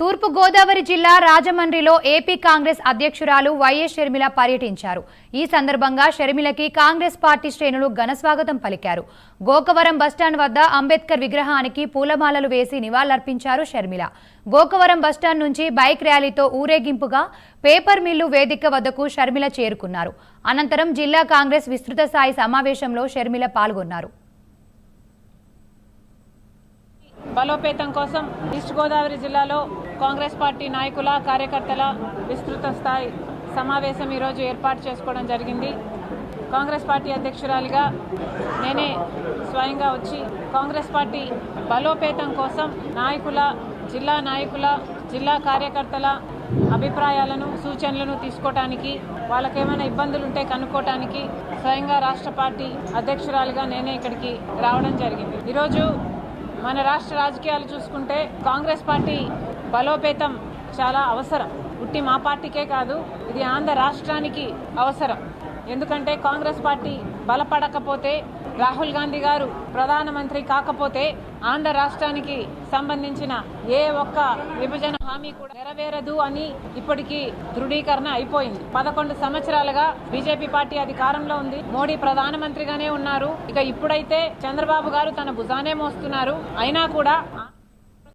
తూర్పు గోదావరి జిల్లా రాజమండ్రిలో ఏపీ కాంగ్రెస్ అధ్యక్షురాలు వైఎస్ షర్మిల పర్యటించారు. ఈ సందర్భంగా షర్మిలకి కాంగ్రెస్ పార్టీ శ్రేణులు ఘనస్వాగతం పలికారు. గోకవరం బస్టాండ్ వద్ద అంబేద్కర్ విగ్రహానికి పూలమాలలు వేసి నివాళులర్పించారు షర్మిల. గోకవరం బస్టాండ్ నుంచి బైక్ ర్యాలీతో ఊరేగింపుగా పేపర్ మిల్లు వేదిక వద్దకు షర్మిల చేరుకున్నారు. అనంతరం జిల్లా కాంగ్రెస్ విస్తృత స్థాయి సమావేశంలో షర్మిల పాల్గొన్నారు. బలోపేతం కోసం ఈస్ట్ గోదావరి జిల్లాలో కాంగ్రెస్ పార్టీ నాయకుల కార్యకర్తల విస్తృత స్థాయి సమావేశం ఈరోజు ఏర్పాటు చేసుకోవడం జరిగింది. కాంగ్రెస్ పార్టీ అధ్యక్షురాలిగా నేనే స్వయంగా వచ్చి కాంగ్రెస్ పార్టీ బలోపేతం కోసం నాయకుల జిల్లా నాయకుల జిల్లా కార్యకర్తల అభిప్రాయాలను సూచనలను తీసుకోవటానికి వాళ్ళకేమైనా ఇబ్బందులు ఉంటే కనుక్కోవటానికి స్వయంగా రాష్ట్ర పార్టీ అధ్యక్షురాలుగా నేనే ఇక్కడికి రావడం జరిగింది. ఈరోజు మన రాష్ట్ర రాజకీయాలు చూసుకుంటే కాంగ్రెస్ పార్టీ బలోపేతం చాలా అవసరం. ఉట్టి మా పార్టీకే కాదు ఇది ఆంధ్ర రాష్ట్రానికి అవసరం. ఎందుకంటే కాంగ్రెస్ పార్టీ బలపడకపోతే రాహుల్ గాంధీ గారు ప్రధానమంత్రి కాకపోతే ఆంధ్ర రాష్ట్రానికి సంబంధించిన ఏ ఒక్క విభజన హామీ కూడా నెరవేరదు అని ఇప్పటికీ దృఢీకరణ అయిపోయింది. పదకొండు సంవత్సరాలుగా బీజేపీ పార్టీ అధికారంలో ఉంది. మోడీ ప్రధానమంత్రిగానే ఉన్నారు. ఇక ఇప్పుడైతే చంద్రబాబు గారు తన భుజానే మోస్తున్నారు. అయినా కూడా